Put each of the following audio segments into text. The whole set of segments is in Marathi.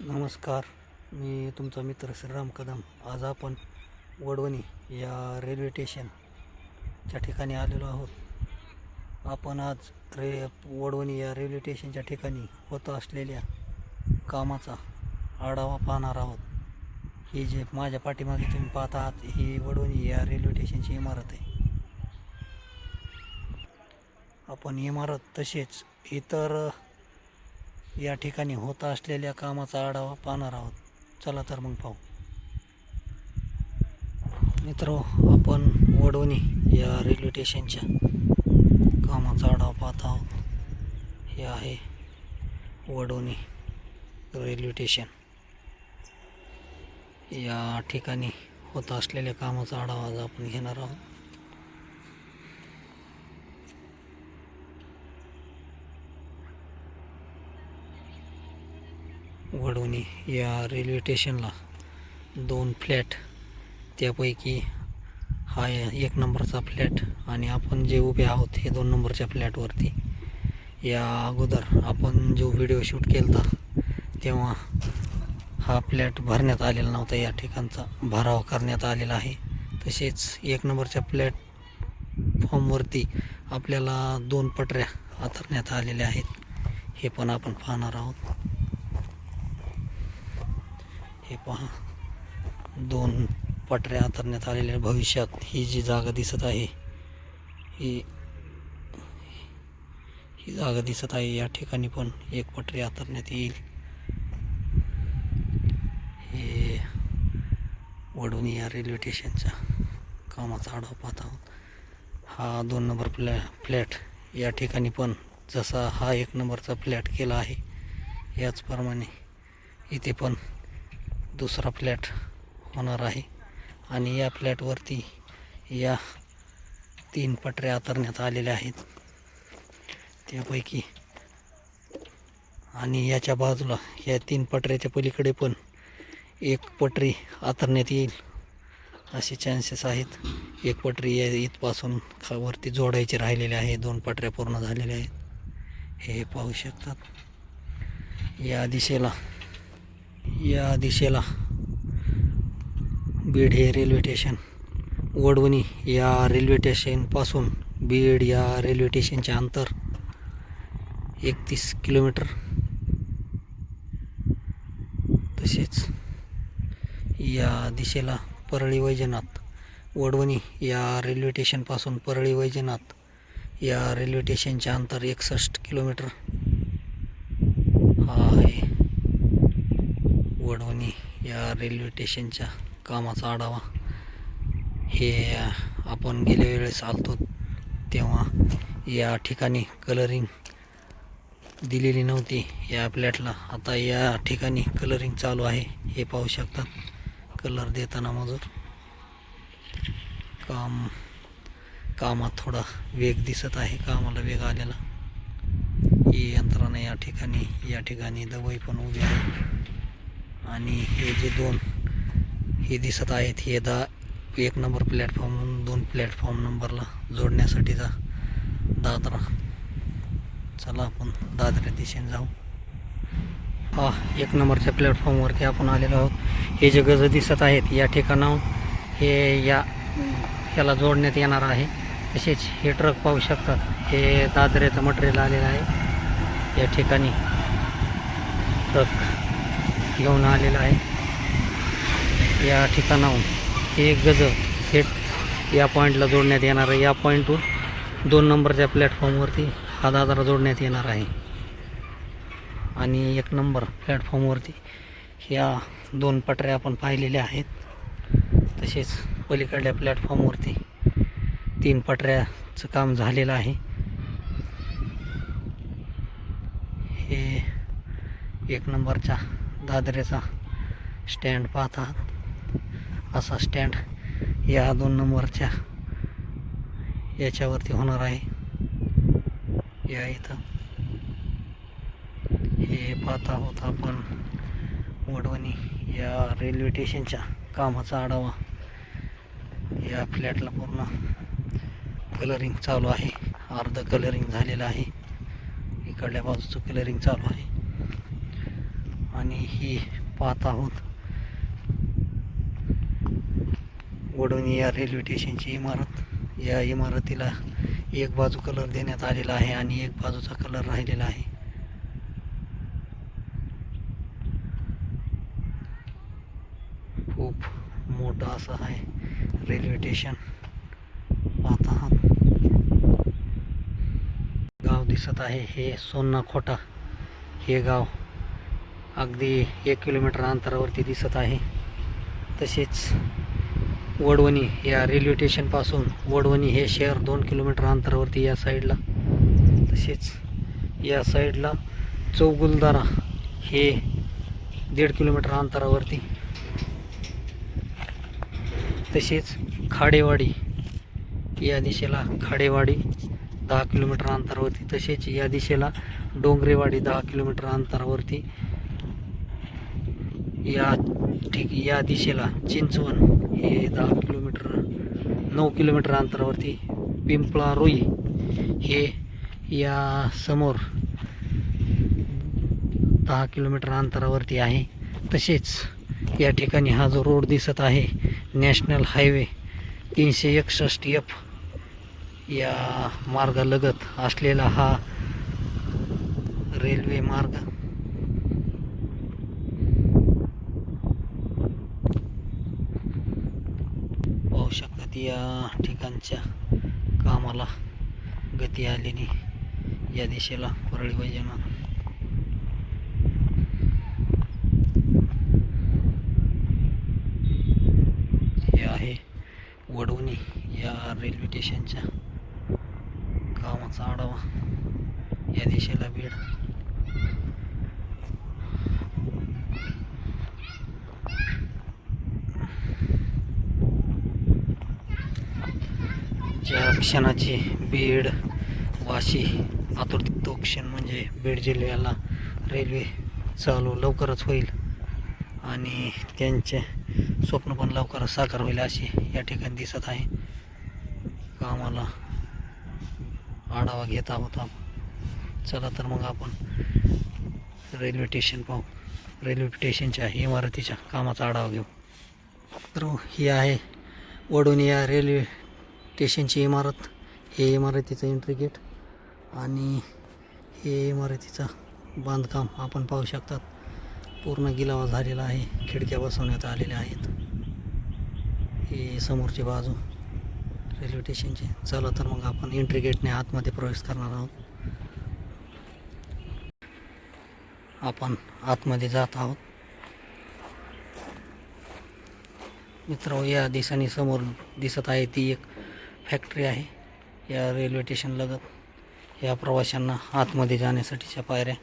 नमस्कार मी तुमचा मित्र श्रीराम कदम. आज आपण वडवणी या रेल्वे स्टेशनच्या ठिकाणी आलेलो आहोत. आपण आज रे वडवणी या रेल्वे स्टेशनच्या ठिकाणी होत असलेल्या कामाचा आढावा पाहणार आहोत. ही जे माझ्या पाठीमागे तुम्ही पाहत आहात ही वडवणी या रेल्वे स्टेशनची इमारत आहे. आपण इमारत तसेच इतर या ठिकाणी होत असलेल्या कामाचा आढावा पाहणार आहोत. चला तर मग पाहू. मित्र आपण वडवणी या रेल्वे स्टेशनच्या कामाचा आढावा पाहत आहोत. हे आहे वडवणी रेल्वे स्टेशन. या ठिकाणी होत असलेल्या कामाचा आढावा आज आपण घेणार आहोत. वडवणी या रेल्वे स्टेशनला दोन फ्लॅट त्यापैकी हा एक नंबरचा फ्लॅट आणि आपण जे उभे आहोत हे दोन नंबरच्या फ्लॅटवरती. या अगोदर आपण जो व्हिडिओ शूट केला तेव्हा हा फ्लॅट भरण्यात आलेला नव्हता या ठिकाणचा भराव करण्यात आलेला आहे. तसेच एक नंबरच्या फ्लॅट फॉर्मवरती आपल्याला दोन पटऱ्या आथरण्यात आलेल्या आहेत हे पण आपण पाहणार आहोत. हे पहा. दोन पटऱ्या आतरण्यात आलेल्या भविष्यात ही जी जागा दिसत आहे ही ही जागा दिसत आहे. या ठिकाणी पण एक पटरी आतरण्यात येईल. हे वडून या रेल्वे स्टेशनच्या कामाचा आढावा पाहत आहोत. हा दोन नंबर फ्लॅ फ्लॅट या ठिकाणी पण जसा हा एक नंबरचा फ्लॅट केला आहे याचप्रमाणे इथे पण दुसरा फ्लॅट होणार आहे. आणि या फ्लॅटवरती या तीन पटऱ्या आतरण्यात आलेल्या आहेत. त्यापैकी आणि याच्या बाजूला या तीन पटऱ्याच्या पलीकडे पण एक पटरी आतरण्यात येईल असे चान्सेस आहेत. एक पटरी या इथपासून वरती जोडायची राहिलेले आहे. दोन पटऱ्या पूर्ण झालेल्या आहेत. हे पाहू शकतात. या दिशेला या दिशेला बीड हे रेल्वे स्टेशन. वडवणी या रेल्वे स्टेशनपासून बीड या रेल्वे स्टेशनचे अंतर एकतीस किलोमीटर. तसेच या दिशेला परळी वैजनाथ वडवणी या रेल्वे स्टेशनपासून परळी वैजनाथ या रेल्वे स्टेशनचे अंतर एकसष्ट किलोमीटर हा आहे वडवणी या रेल्वे स्टेशनच्या कामाचा आढावा. हे आपण गेल्या वेळेस आलतो तेव्हा या ठिकाणी कलरिंग दिलेली नव्हती. या फ्लॅटला आता या ठिकाणी कलरिंग चालू आहे. हे पाहू शकतात. कलर देताना मजूर. काम कामात थोडा वेग दिसत आहे. कामाला वेग आलेला. ही यंत्रणा या ठिकाणी या ठिकाणी दवाई पण उभी आहे. आणि हे जे दोन हे दिसत आहेत हे दा एक नंबर प्लॅटफॉर्म दोन प्लॅटफॉर्म नंबरला जोडण्यासाठीचा दादरा. चला आपण दादऱ्या दिशेने जाऊ. हा एक नंबरच्या प्लॅटफॉर्मवरती आपण आलेलो आहोत. हे जे गज दिसत आहेत या ठिकाणाहून हे या ह्याला जोडण्यात येणार आहे. तसेच हे ट्रक पाहू शकतात हे दादऱ्याचं मटेरियल आलेलं आहे. या ठिकाणी ट्रक घेऊन आलेला आहे. या ठिकाणाहून हे गज थेट या पॉईंटला जोडण्यात येणार आहे. या पॉईंटहून दोन नंबरच्या प्लॅटफॉर्मवरती हा दादरा जोडण्यात येणार आहे. आणि एक नंबर प्लॅटफॉर्मवरती ह्या दोन पटऱ्या आपण पाहिलेल्या आहेत. तसेच पलीकडल्या प्लॅटफॉर्मवरती तीन पटऱ्याचं काम झालेलं आहे. हे एक नंबरच्या दादरेचा स्टँड पाहत. आहात असा स्टँड या दोन नंबरच्या याच्यावरती होणार आहे. या इथं. हे पाहत आहोत आपण वडवणी या रेल्वे स्टेशनच्या कामाचा आढावा. या फ्लॅटला पूर्ण कलरिंग चालू आहे. अर्ध कलरिंग झालेलं आहे. इकडल्या बाजूचं कलरिंग चालू आहे. आणि ही पाहत आहोत वडोणी या रेल्वे स्टेशनची इमारत. या इमारतीला एक बाजू कलर देण्यात आलेला आहे आणि एक बाजूचा कलर राहिलेला आहे. खूप मोठा असं आहे रेल्वे स्टेशन पाहत आहात. गाव दिसत आहे हे सोन्ना खोटा हे गाव अगदी एक किलोमीटर अंतरावरती दिसत आहे. तसेच वडवणी या रेल्वे स्टेशनपासून वडवणी हे शहर दोन किलोमीटर अंतरावरती या साईडला तसेच या साईडला चौगुलदारा हे दीड किलोमीटर अंतरावरती. तसेच खाडेवाडी या दिशेला खाडेवाडी दहा किलोमीटर अंतरावरती. तसेच या दिशेला डोंगरेवाडी दहा किलोमीटर अंतरावरती. या ठीक या दिशेला चिंचवण हे दहा किलोमीटर नऊ किलोमीटर अंतरावरती पिंपळा रोई हे या समोर दहा किलोमीटर अंतरावरती आहे. तसेच या ठिकाणी हा जो रोड दिसत आहे नॅशनल हायवे तीनशे एकसष्ट एफ या मार्गालगत असलेला हा रेल्वे मार्ग पाहू या ठिकाणच्या कामाला गती आलेली या दिशेला परळी वैजनाथ. हे आहे वडवणी या रेल्वे स्टेशनच्या कामाचा आढावा. या दिशेला बीड. या क्षणाची बीड वाशी आतुरते तो क्षण म्हणजे बीड जिल्ह्याला रेल्वे चालू लवकरच होईल आणि त्यांचे स्वप्न पण लवकरच साकार होईल अशी या ठिकाणी दिसत आहे. कामाला आढावा घेत आहोत आपण. चला तर मग आपण रेल्वे स्टेशन पाहू. रेल्वे स्टेशनच्या इमारतीच्या कामाचा आढावा घेऊ. तर ही आहे वडून या रेल्वे स्टेशनची इमारत हे इमारतीचं एंट्री गेट आणि हे इमारतीचं बांधकाम आपण पाहू शकतात. पूर्ण गिलावा झालेला आहे खिडक्या बसवण्यात आलेल्या आहेत. हे समोरची बाजू रेल्वे स्टेशनची चला तर मग आपण एंट्री गेटने आतमध्ये प्रवेश करणार आहोत. आपण आतमध्ये जात आहोत. मित्र या दिशेने समोर दिसत आहे ती एक फॅक्टरी आहे. या रेल्वे स्टेशन लगत या प्रवाशांना आतमध्ये जाण्यासाठीच्या पायऱ्या.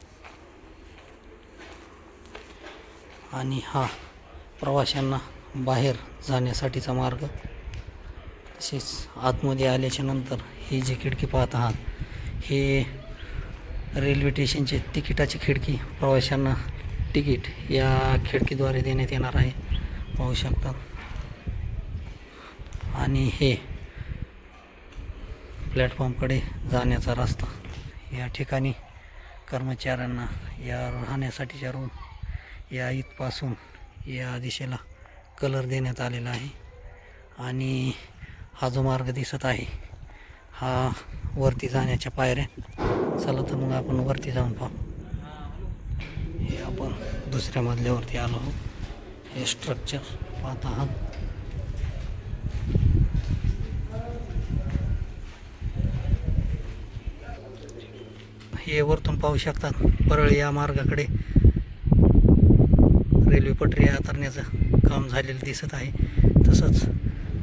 आणि हा प्रवाशांना बाहेर जाण्यासाठीचा मार्ग. तसेच आतमध्ये आल्याच्यानंतर ही जी खिडकी पाहत आहात हे रेल्वे स्टेशनचे तिकिटाची खिडकी प्रवाशांना तिकीट या खिडकीद्वारे देण्यात येणार आहे. पाहू शकतात आणि हे प्लॅटफॉर्मकडे जाण्याचा रस्ता. या ठिकाणी कर्मचाऱ्यांना या राहण्यासाठीच्या रूम या इथपासून या दिशेला कलर देण्यात आलेला आहे. आणि हा जो मार्ग दिसत आहे हा वरती जाण्याच्या पायऱ्या. चला तर मग आपण वरती जाऊन पाहू. हे आपण दुसऱ्या मजल्यावरती आलो आहोत. हे स्ट्रक्चर पाहत आहात. हे वरतून पाहू शकतात परळी या मार्गाकडे. रेल्वे पटरी आतरण्याचं काम झालेलं दिसत आहे. तसंच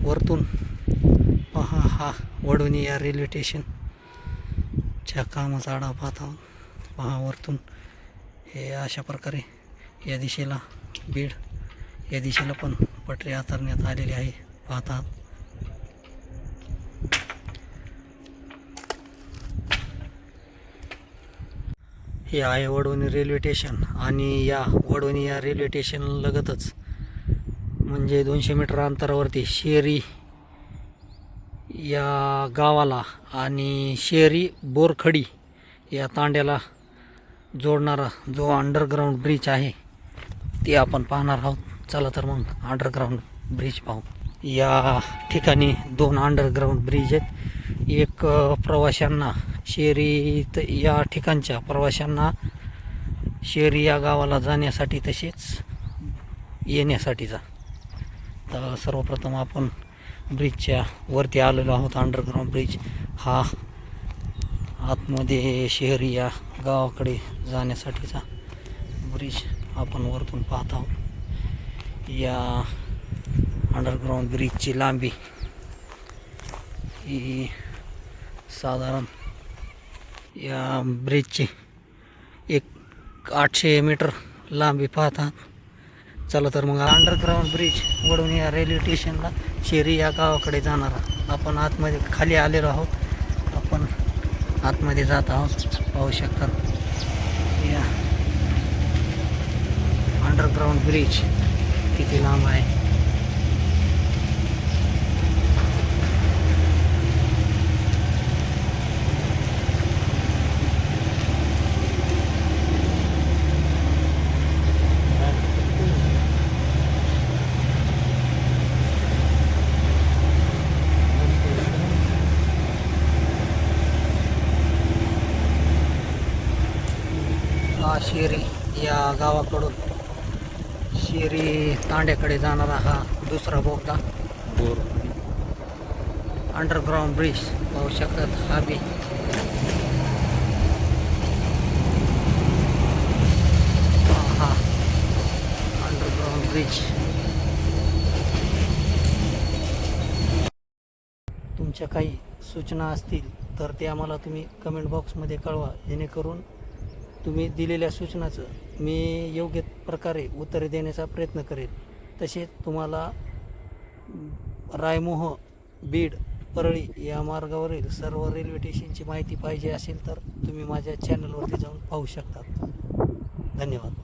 वरतून पहा हा वडवणी या रेल्वे स्टेशनच्या कामाचा आढावा पाहत आहोत. पहा वरतून हे अशा प्रकारे या दिशेला बीड या दिशेला पण पटरी आतरण्यात आलेली आहे. पाहतात हे आहे वडवणी रेल्वे स्टेशन आणि या वडवणी या रेल्वे स्टेशन लगतच. म्हणजे दोनशे मीटर अंतरावरती शेरी या गावाला आणि शेरी बोरखडी या तांड्याला जोडणारा जो अंडरग्राऊंड ब्रिज आहे ते आपण पाहणार आहोत. चला तर मग अंडरग्राऊंड ब्रिज पाहू. या ठिकाणी दोन अंडरग्राऊंड ब्रिज आहेत. एक प्रवाशांना शेरी त- या ठिकाणच्या प्रवाशांना शेरी या गावाला जाण्यासाठी तसेच येण्यासाठीचा तर सर्वप्रथम आपण ब्रिजच्या वरती आलेलो आहोत अंडरग्राऊंड ब्रिज हा आतमध्ये शहरी या गावाकडे जाण्यासाठीचा ब्रिज आपण वरतून पाहत आहोत. या अंडरग्राऊंड ब्रिजची लांबी ही साधारण या ब्रिजची एक आठशे मीटर लांबी पाहतात चला तर मग अंडरग्राऊंड ब्रिज वडून या रेल्वे स्टेशनला शेरी या गावाकडे जाणार आहोत. आपण आतमध्ये खाली आलेलो आहोत. आपण आतमध्ये जात आहोत. पाहू शकतात या अंडरग्राऊंड ब्रिज किती लांब आहे हा शेरी या गावाकडून शेरी तांड्याकडे जाणारा हा दुसरा बोगदा. अंडरग्राऊंड ब्रिज पाहू शकतात हा बी. हा हा. अंडरग्राऊंड ब्रिज तुमच्या काही सूचना असतील तर ते आम्हाला तुम्ही कमेंट बॉक्समध्ये कळवा जेणेकरून तुम्ही दिलेल्या सूचनाचं मी योग्य प्रकारे उत्तरे देण्याचा प्रयत्न करेन. तसेच तुम्हाला रायमोह बीड परळी या मार्गावरील सर्व रेल्वे स्टेशनची माहिती पाहिजे असेल तर तुम्ही माझ्या चॅनलवरती जाऊन पाहू शकता. धन्यवाद.